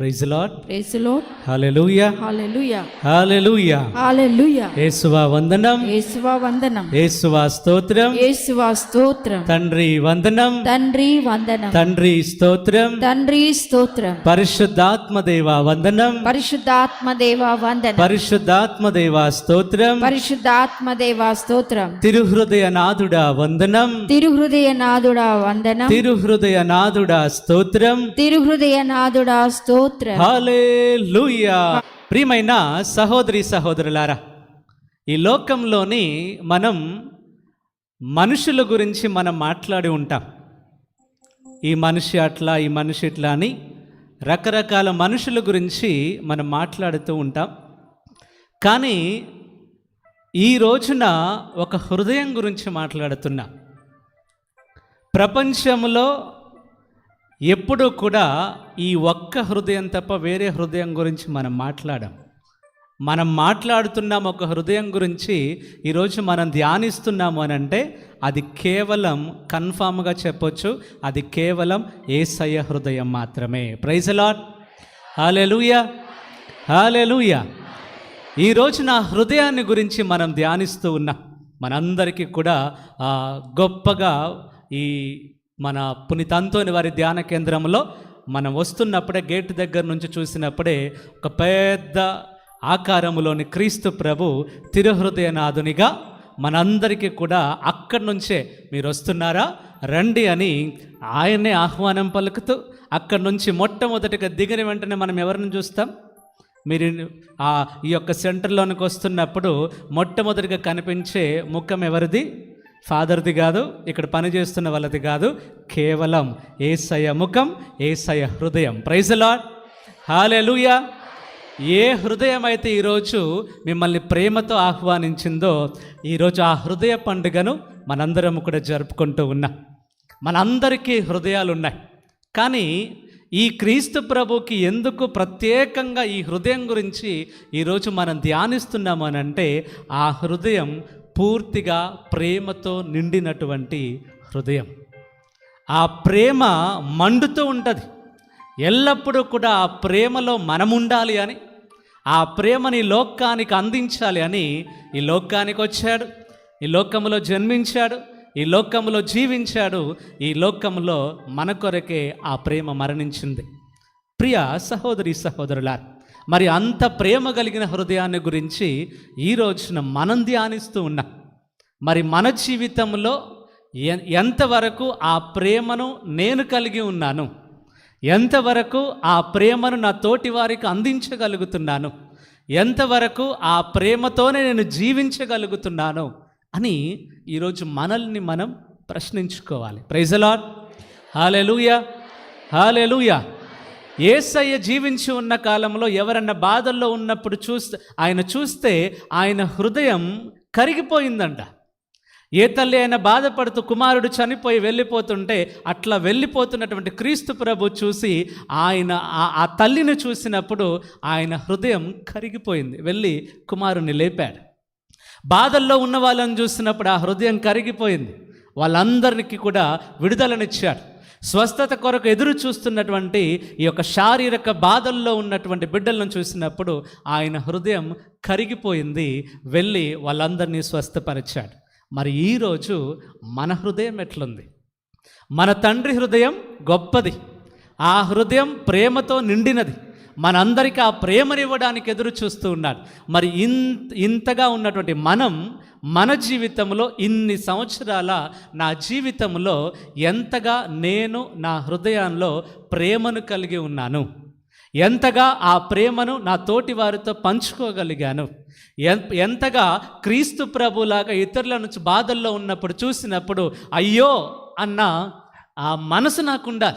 Praise Lord praise Lord hallelujah hallelujah hallelujah hallelujah యేసువా వందనం యేసువా వందనం యేసువా స్తోత్రం యేసువా స్తోత్రం తండ్రి వందనం తండ్రి వందనం తండ్రి స్తోత్రం తండ్రి స్తోత్రం పరిశుద్ధాత్మ దేవ వందనం పరిశుద్ధాత్మ దేవా వందనం పరిశుద్ధాత్మ దేవ స్తోత్రం పరిశుద్ధాత్మ దేవా స్తోత్రం తిరుహృదయ నాదుడా వందనం తిరుహృదయ నాదుడా వందనం తిరుహృదయ నాదుడా స్తోత్రం తిరుహృదయ నాదుడా స్తోత్రం హల్లెలూయా. ప్రియమైన సహోదరి సహోదరులారా ఈ లోకంలోని మనం మనుషుల గురించి మనం మాట్లాడి ఉంటాం. ఈ మనిషి అట్లా ఈ మనిషి ఇట్లా అని రకరకాల మనుషుల గురించి మనం మాట్లాడుతూ ఉంటాం. కానీ ఈ రోజున ఒక హృదయం గురించి మాట్లాడుతున్నా. ప్రపంచంలో ఎప్పుడూ కూడా ఈ ఒక్క హృదయం తప్ప వేరే హృదయం గురించి మనం మాట్లాడాం. మనం మాట్లాడుతున్నాం ఒక హృదయం గురించి ఈరోజు మనం ధ్యానిస్తున్నాము అని అంటే అది కేవలం కన్ఫామ్గా చెప్పొచ్చు అది కేవలం ఏసయ్య హృదయం మాత్రమే. ప్రైజ్ లాట్ హాలెలుయా హాలెలుయా ఈరోజు నా హృదయాన్ని గురించి మనం ధ్యానిస్తూ ఉన్నాం. మనందరికీ కూడా గొప్పగా ఈ మన పునితంతోని వారి ధ్యాన కేంద్రంలో మనం వస్తున్నప్పుడే గేట్ దగ్గర నుంచి చూసినప్పుడే ఒక పెద్ద ఆకారములోని క్రీస్తు ప్రభు తిరుహృదయనాథునిగా మనందరికీ కూడా అక్కడి నుంచే మీరు వస్తున్నారా? రండి అని ఆయనే ఆహ్వానం పలుకుతూ అక్కడి నుంచి మొట్టమొదటిగా దిగిన వెంటనే మనం ఎవరిని చూస్తాం? మీరు ఈ యొక్క సెంటర్లోనికి వస్తున్నప్పుడు మొట్టమొదటిగా కనిపించే ముఖం ఎవరిది? ఫాదర్ది కాదు ఇక్కడ పనిచేస్తున్న వాళ్ళది కాదు కేవలం ఏసయ ముఖం ఏసయ హృదయం. ప్రైజ్ లాడ్ హాలెలుయా ఏ హృదయం అయితే ఈరోజు మిమ్మల్ని ప్రేమతో ఆహ్వానించిందో ఈరోజు ఆ హృదయ పండుగను మనందరం కూడా జరుపుకుంటూ ఉన్నాం. మనందరికీ హృదయాలు ఉన్నాయి కానీ ఈ క్రీస్తు ప్రభుకి ఎందుకు ప్రత్యేకంగా ఈ హృదయం గురించి ఈరోజు మనం ధ్యానిస్తున్నాము అని అంటే ఆ హృదయం పూర్తిగా ప్రేమతో నిండినటువంటి హృదయం. ఆ ప్రేమ మండుతూ ఉంటుంది. ఎల్లప్పుడూ కూడా ఆ ప్రేమలో మనం ఉండాలి అని ఆ ప్రేమని లోకానికి అందించాలి అని ఈ లోకానికి వచ్చాడు. ఈ లోకంలో జన్మించాడు. ఈ లోకంలో జీవించాడు. ఈ లోకంలో మన కొరకే ఆ ప్రేమ మరణించింది. ప్రియ సహోదరి సహోదరులా మరి అంత ప్రేమ కలిగిన హృదయాన్ని గురించి ఈ రోజున మనం ధ్యానిస్తూ ఉన్నాం. మరి మన జీవితంలో ఎంతవరకు ఆ ప్రేమను నేను కలిగి ఉన్నాను? ఎంతవరకు ఆ ప్రేమను నా తోటి వారికి అందించగలుగుతున్నాను? ఎంతవరకు ఆ ప్రేమతోనే నేను జీవించగలుగుతున్నాను? అని ఈరోజు మనల్ని మనం ప్రశ్నించుకోవాలి. ప్రైజలాడ్ హాలెలుయా. హాలెలుయా. ఏసయ్య జీవించి ఉన్న కాలంలో ఎవరన్నా బాధల్లో ఉన్నప్పుడు చూస్తే ఆయన చూస్తే ఆయన హృదయం కరిగిపోయిందంట. ఏ తల్లి అయినా బాధపడుతూ కుమారుడు చనిపోయి వెళ్ళిపోతుంటే అట్లా వెళ్ళిపోతున్నటువంటి క్రీస్తు ప్రభు చూసి ఆయన ఆ- ఆ తల్లిని చూసినప్పుడు ఆయన హృదయం కరిగిపోయింది. వెళ్ళి కుమారుని లేపాడు. బాధల్లో ఉన్న వాళ్ళని చూసినప్పుడు ఆ హృదయం కరిగిపోయింది. వాళ్ళందరికీ కూడా విడుదలనిచ్చాడు. స్వస్థత కొరకు ఎదురు చూస్తున్నటువంటి ఈ యొక్క శారీరక బాధల్లో ఉన్నటువంటి బిడ్డలను చూసినప్పుడు ఆయన హృదయం కరిగిపోయింది వెళ్ళి వాళ్ళందరినీ స్వస్థపరిచాడు. మరి ఈరోజు మన హృదయం ఎట్లుంది? మన తండ్రి హృదయం గొప్పది ఆ హృదయం ప్రేమతో నిండినది. మనందరికీ ఆ ప్రేమనివ్వడానికి ఎదురు చూస్తూ ఉన్నాడు. మరి ఇంత ఇంతగా ఉన్నటువంటి మనం మన జీవితంలో ఇన్ని సంవత్సరాల నా జీవితంలో ఎంతగా నేను నా హృదయంలో ప్రేమను కలిగి ఉన్నాను. ఎంతగా ఆ ప్రేమను నా తోటి వారితో పంచుకోగలిగాను. ఎన్- ఎంతగా క్రీస్తు ప్రభులాగా ఇతరుల నుంచి బాధల్లో ఉన్నప్పుడు చూసినప్పుడు అయ్యో అన్న ఆ మనసు నాకు ఉండాలి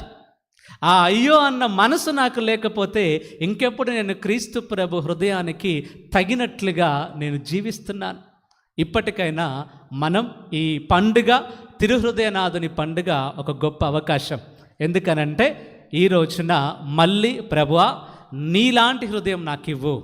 ఆ అయ్యో అన్న మనసు నాకు లేకపోతే ఇంకెప్పుడు నేను క్రీస్తు ప్రభు హృదయానికి తగినట్లుగా నేను జీవిస్తున్నాను. ఇప్పటికైనా మనం ఈ పండుగ తిరుహృదయనాథుని పండుగ ఒక గొప్ప అవకాశం. ఎందుకనంటే ఈ రోజున మళ్ళీ ప్రభువా నీలాంటి హృదయం నాకు ఇవ్వు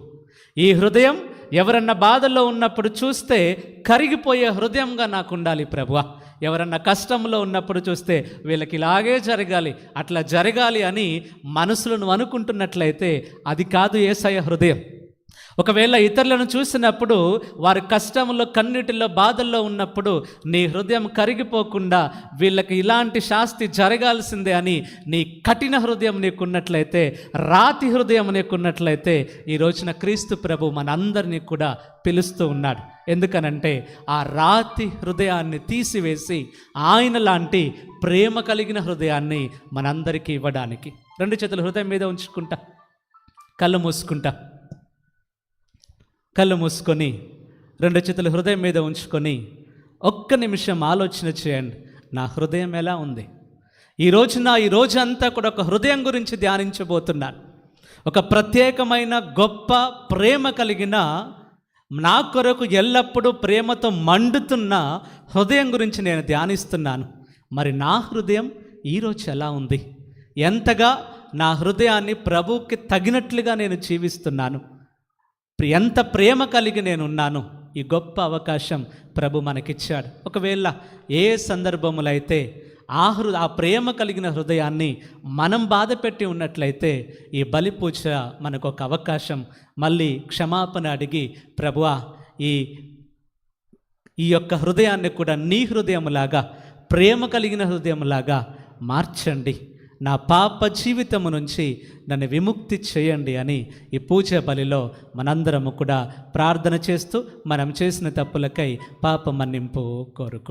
ఈ హృదయం ఎవరన్నా బాధల్లో ఉన్నప్పుడు చూస్తే కరిగిపోయే హృదయంగా నాకు ఉండాలి ప్రభువా. ఎవరన్నా కష్టంలో ఉన్నప్పుడు చూస్తే వీళ్ళకి ఇలాగే జరగాలి అట్లా జరగాలి అని మనసులను అనుకుంటున్నట్లయితే అది కాదు ఏసయ హృదయం. ఒకవేళ ఇతరులను చూసినప్పుడు వారి కష్టంలో కన్నిటిలో బాధల్లో ఉన్నప్పుడు నీ హృదయం కరిగిపోకుండా వీళ్ళకి ఇలాంటి శాస్తి జరగాల్సిందే అని నీ కఠిన హృదయం నీకున్నట్లయితే రాతి హృదయం నీకున్నట్లయితే ఈ రోజున క్రీస్తు ప్రభు మనందరినీ కూడా పిలుస్తూ ఉన్నాడు. ఎందుకనంటే ఆ రాతి హృదయాన్ని తీసివేసి ఆయన లాంటి ప్రేమ కలిగిన హృదయాన్ని మనందరికీ ఇవ్వడానికి. రెండు చేతులు హృదయం మీద ఉంచుకుంటా కళ్ళు మూసుకుంటా. కళ్ళు మూసుకొని రెండు చేతులు హృదయం మీద ఉంచుకొని ఒక్క నిమిషం ఆలోచన చేయండి. నా హృదయం ఎలా ఉంది? ఈ నా ఈ రోజంతా కూడా ఒక హృదయం గురించి ధ్యానించబోతున్నాను. ఒక ప్రత్యేకమైన గొప్ప ప్రేమ కలిగిన నా కొరకు ఎల్లప్పుడూ ప్రేమతో మండుతున్న హృదయం గురించి నేను ధ్యానిస్తున్నాను. మరి నా హృదయం ఈరోజు ఎలా ఉంది? ఎంతగా నా హృదయాన్ని ప్రభువుకి తగినట్లుగా నేను జీవిస్తున్నాను? ఎంత ప్రేమ కలిగి నేను ఉన్నాను ఈ గొప్ప అవకాశం ప్రభు మనకిచ్చాడు. ఒకవేళ ఏ సందర్భములో అయితే ఆ హృ ఆ ప్రేమ కలిగిన హృదయాన్ని మనం బాధ పెట్టి ఉన్నట్లయితే ఈ బలి పూజ మనకు ఒక అవకాశం. మళ్ళీ క్షమాపణ అడిగి ప్రభువా ఈ ఈ యొక్క హృదయాన్ని కూడా నీ హృదయంలాగా ప్రేమ కలిగిన హృదయంలాగా మార్చండి. నా పాప జీవితము నుంచి నన్ను విముక్తి చేయండి అని ఈ పూజ బలిలో మనందరము కూడా ప్రార్థన చేస్తూ మనం చేసిన తప్పులకై పాప మన్నింపు కోరుకు